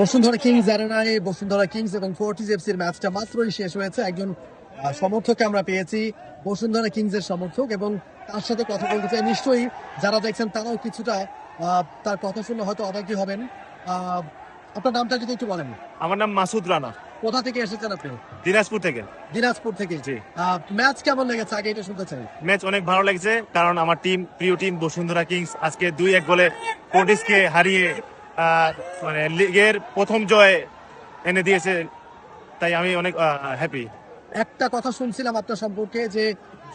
Bashundhara Kings অ্যারেনায় Bashundhara Kings এবং Fortis এফসির ম্যাচটা মাত্রই শেষ হয়েছে। একজন সমর্থককে আমরা পেয়েছি বসুন্ধরা কিংসের সমর্থক এবং তার সাথে কথা বলতে চাই। নিশ্চয়ই যারা দেখছেন তারাও কিছুটা তার কথা শুনে হয়তো অবাকি হবেন। আপনার নামটা যদি একটু বলেন। আমার নাম মাসুদ রানা। কোথা থেকে এসেছেন আপনি? দিনাজপুর থেকে। দিনাজপুর থেকে। জি। ম্যাচ কেমন লেগেছে? আগে এটা শুনতে চাই। ম্যাচ অনেক ভালো লেগেছে কারণ আমার টিম প্রিয় টিম বসুন্ধরা কিংস আজকে দুই এক গোলে কোর্টিসকে হারিয়ে মানে লিগের প্রথম জয় এনে দিয়েছে তাই আমি অনেক হ্যাপি একটা কথা শুনছিলাম আপনার সম্পর্কে যে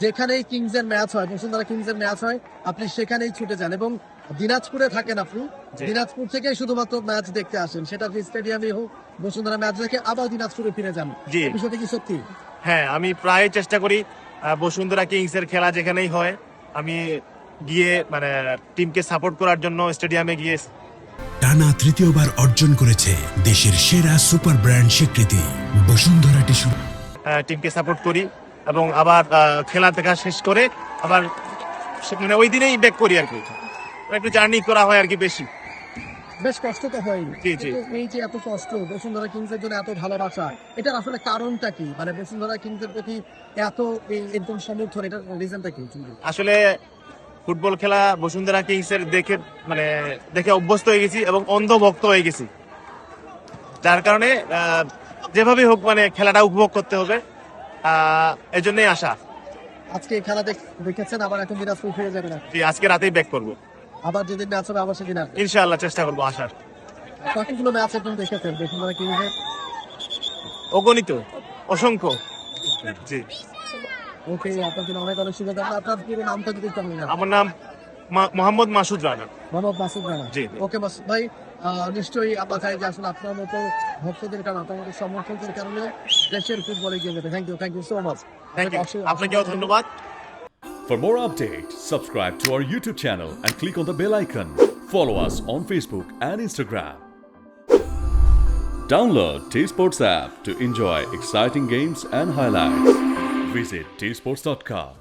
যেখানেই কিংস এর ম্যাচ হয় বসুন্ধরা কিংস এর ম্যাচ হয় আপনি সেখানেই ছুটে যান। এবং দিনাজপুরে থাকেন আপনি। দিনাজপুর থেকে শুধুমাত্র ম্যাচ দেখতে আসেন। সেটা স্টেডিয়ামে হোক বসুন্ধরা ম্যাচ দেখে আবার দিনাজপুরে ফিরে যান। বিষয়টা কি সত্যি? হ্যাঁ আমি প্রায় চেষ্টা করি বসুন্ধরা কিংস এর খেলা যেখানেই হয় আমি গিয়ে মানে টিমকে সাপোর্ট করার জন্য স্টেডিয়ামে গিয়ে টানা তৃতীয়বার অর্জন করেছে দেশের সেরা সুপার ব্র্যান্ড স্বীকৃতি। বসুন্ধরা টিস্যু টিমকে সাপোর্ট করি এবং আবার আহ, খেলা দেখা শেষ করে আবার মানে ওই দিনেই ব্যাক করি আর কি। একটু জার্নি করা হয় আর কি বেশি। বেশ কষ্ট তো হয়। জি, জি। এই যে এত কষ্ট বসুন্ধরা কিংস এর জন্য এত ভালোবাসা এটার আসলে কারণটা কি? মানে বসুন্ধরা কিংস এর প্রতি এত এই একদম সমর্থন এটার রিজনটা কি? আসলে ফুটবল খেলা বসুন্ধরা কিংস এর দেখে মানে দেখে অভ্যস্ত হয়ে গেছি এবং অন্ধভক্ত হয়ে গেছি। যার কারণে যেভাবে হোক মানে খেলাটা উপভোগ করতে হবে। আহ, এজন্যই আসা আজকে এই খেলা দেখ- দেখেছেন আবার এখন দিনাজপুর ফিরে যাবেন যে আজকে রাতেই ব্যাক করব। আবার যেদিন ম্যাচ হবে আবার সেদিন আসবেন। ইনশাআল্লাহ চেষ্টা করব আসার। কতগুলো ম্যাচ এখন দেখেছেন? বসুন্ধরা কিংসের অগণিত অসংখ্য। জি। ওকে আপনার জন্য অনেক অনেক শুভেচ্ছা আপনার পুরো নামটা যদি জানি। আমার নাম মোহাম্মদ মাসুদ রানা মোহাম্মদ মাসুদ রানা জি। ওকে মাসুদ ভাই নিশ্চয়ই আমরা চাই যে আসলে আপনার মতো ভক্তদের কারণে আপনার সমর্থকদের কারণে দেশের ফুটবলে এগিয়ে যেতে thank you thank you so much thank you আপনাকেও ধন্যবাদ For more updates, subscribe to our YouTube channel and click on the bell icon. Follow us on Facebook and Instagram. Download T Sports app to enjoy exciting games and highlights. Visit tsports.com.